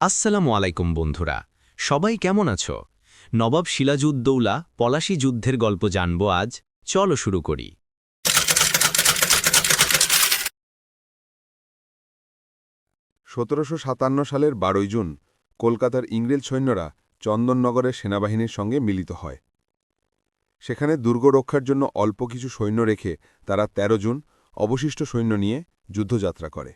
আসসালামু আলাইকুম বন্ধুরা, সবাই কেমন আছো? নবাব সিরাজউদ্দৌলা পলাশি যুদ্ধের গল্প জানব আজ, চলো শুরু করি। সতেরোশো সাতান্ন সালের বারোই জুন, কলকাতার ইংরেজ সৈন্যরা চন্দননগরের সেনাবাহিনীর সঙ্গে মিলিত হয়। সেখানে দুর্গ রক্ষার জন্য অল্প কিছু সৈন্য রেখে তারা ১৩ জুন অবশিষ্ট সৈন্য নিয়ে যুদ্ধযাত্রা করে।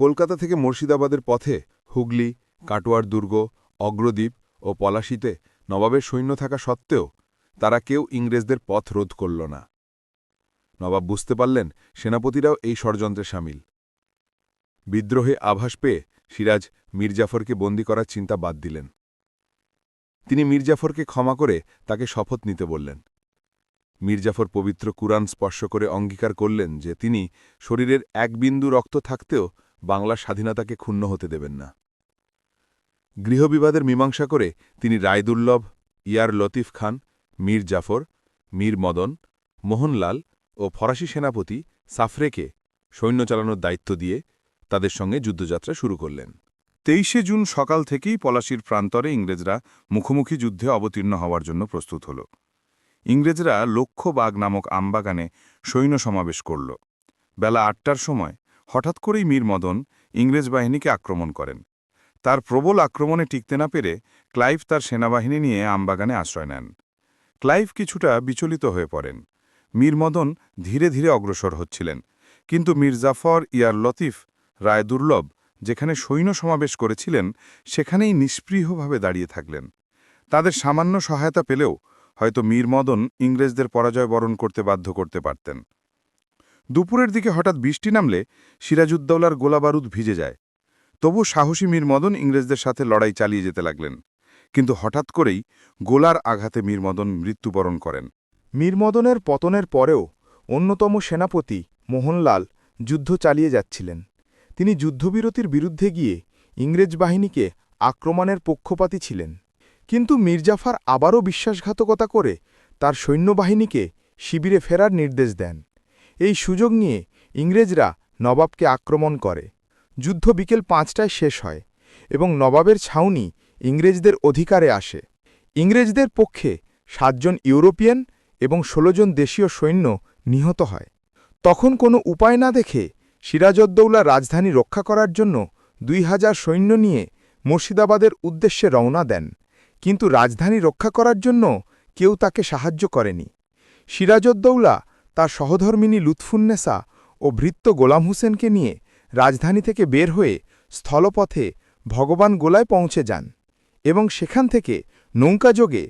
কলকাতা থেকে মুর্শিদাবাদের পথে হুগলি, কাটোয়ার দুর্গ, অগ্রদ্বীপ ও পলাশিতে নবাবের সৈন্য থাকা সত্ত্বেও তারা কেউ ইংরেজদের পথ রোধ করল না। নবাব বুঝতে পারলেন সেনাপতিরাও এই ষড়যন্ত্রে সামিল। বিদ্রোহে আভাস পেয়ে সিরাজ মির্জাফরকে বন্দী করার চিন্তা বাদ দিলেন। তিনি মির্জাফরকে ক্ষমা করে তাকে শপথ নিতে বললেন। মির্জাফর পবিত্র কুরআন স্পর্শ করে অঙ্গীকার করলেন যে তিনি শরীরের এক বিন্দু রক্ত থাকতেও বাংলার স্বাধীনতাকে ক্ষুণ্ণ হতে দেবেন না। গৃহবিবাদের মীমাংসা করে তিনি রায়দুর্লভ, ইয়ার লতিফ খান, মীর জাফর, মীর মদন, মোহনলাল ও ফরাসি সেনাপতি সাফরেকে সৈন্য চালানোর দায়িত্ব দিয়ে তাদের সঙ্গে যুদ্ধযাত্রা শুরু করলেন। তেইশে জুন সকাল থেকেই পলাশির প্রান্তরে ইংরেজরা মুখোমুখি যুদ্ধে অবতীর্ণ হওয়ার জন্য প্রস্তুত হল। ইংরেজরা লক্ষ্য লক্ষ্যবাগ নামক আমবাগানে সৈন্য সমাবেশ করল। বেলা আটটার সময় হঠাৎ করেই মীর মদন ইংরেজ বাহিনীকে আক্রমণ করেন। তার প্রবল আক্রমণে টিকতে না পেরে ক্লাইভ তার সেনাবাহিনী নিয়ে আমবাগানে আশ্রয় নেন। ক্লাইভ কিছুটা বিচলিত হয়ে পড়েন। মীর মদন ধীরে ধীরে অগ্রসর হচ্ছিলেন, কিন্তু মীর জাফর ইয়ার লতিফ রায় দুর্লভ, যেখানে সৈন্য সমাবেশ করেছিলেন, সেখানেই নিষ্পৃহভাবে দাঁড়িয়ে থাকলেন। তাদের সামান্য সহায়তা পেলেও হয়তো মীর মদন ইংরেজদের পরাজয় বরণ করতে বাধ্য করতে পারতেন। দুপুরের দিকে হঠাৎ বৃষ্টি নামলে সিরাজউদ্দৌলার গোলাবারুদ ভিজে যায়। তবু সাহসী মীর মদন ইংরেজদের সাথে লড়াই চালিয়ে যেতে লাগলেন। কিন্তু হঠাৎ করেই গোলার আঘাতে মীর মদন মৃত্যুবরণ করেন। মীরমদনের পতনের পরেও অন্যতম সেনাপতি মোহনলাল যুদ্ধ চালিয়ে যাচ্ছিলেন। তিনি যুদ্ধবিরতির বিরুদ্ধে গিয়ে ইংরেজ বাহিনীকে আক্রমণের পক্ষপাতী ছিলেন। কিন্তু মির্জাফার আবারও বিশ্বাসঘাতকতা করে তার সৈন্যবাহিনীকে শিবিরে ফেরার নির্দেশ দেন। এই সুযোগ নিয়ে ইংরেজরা নবাবকে আক্রমণ করে। যুদ্ধ বিকেল পাঁচটায় শেষ হয় এবং নবাবের ছাউনি ইংরেজদের অধিকারে আসে। ইংরেজদের পক্ষে সাতজন ইউরোপিয়ান এবং ১৬ জন দেশীয় সৈন্য নিহত হয়। তখন কোনো উপায় না দেখে সিরাজউদ্দৌলা রাজধানী রক্ষা করার জন্য দুই হাজার সৈন্য নিয়ে মুর্শিদাবাদের উদ্দেশ্যে রওনা দেন। কিন্তু রাজধানী রক্ষা করার জন্য কেউ তাকে সাহায্য করেনি। সিরাজউদ্দৌলা তার সহধর্মিনী লুৎফুন্নেসা ও ভৃত্য গোলাম হোসেনকে নিয়ে রাজধানী থেকে বের হয়ে স্থলপথে ভগবান গোলায় পৌঁছে যান এবং সেখান থেকে নৌকাযোগে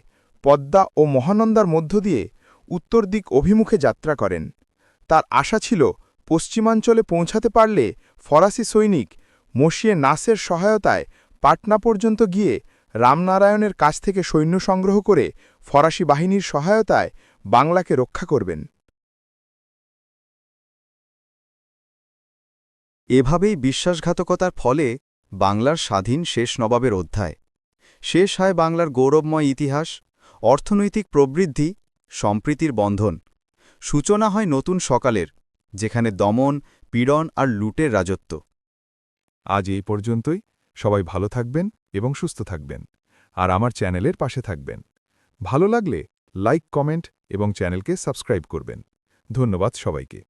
পদ্মা ও মহানন্দার মধ্য দিয়ে উত্তর দিক অভিমুখে যাত্রা করেন। তার আশা ছিল পশ্চিমাঞ্চলে পৌঁছাতে পারলে ফরাসি সৈনিক মসিয়ে নাসের সহায়তায় পাটনা পর্যন্ত গিয়ে রামনারায়ণের কাছ থেকে সৈন্য সংগ্রহ করে ফরাসি বাহিনীর সহায়তায় বাংলাকে রক্ষা করবেন। এভাবেই বিশ্বাসঘাতকতার ফলে বাংলার স্বাধীন শেষ নবাবের অধ্যায়। শেষ হয় বাংলার গৌরবময় ইতিহাস, অর্থনৈতিক প্রবৃদ্ধি, সম্প্রীতির বন্ধন। সূচনা হয় নতুন সকালের, যেখানে দমন, পীড়ন আর লুটের রাজত্ব। আজ এই পর্যন্তই। সবাই ভালো থাকবেন এবং সুস্থ থাকবেন। আর আমার চ্যানেলের পাশে থাকবেন। ভালো লাগলে লাইক, কমেন্ট এবং চ্যানেলকে সাবস্ক্রাইব করবেন। ধন্যবাদ সবাইকে।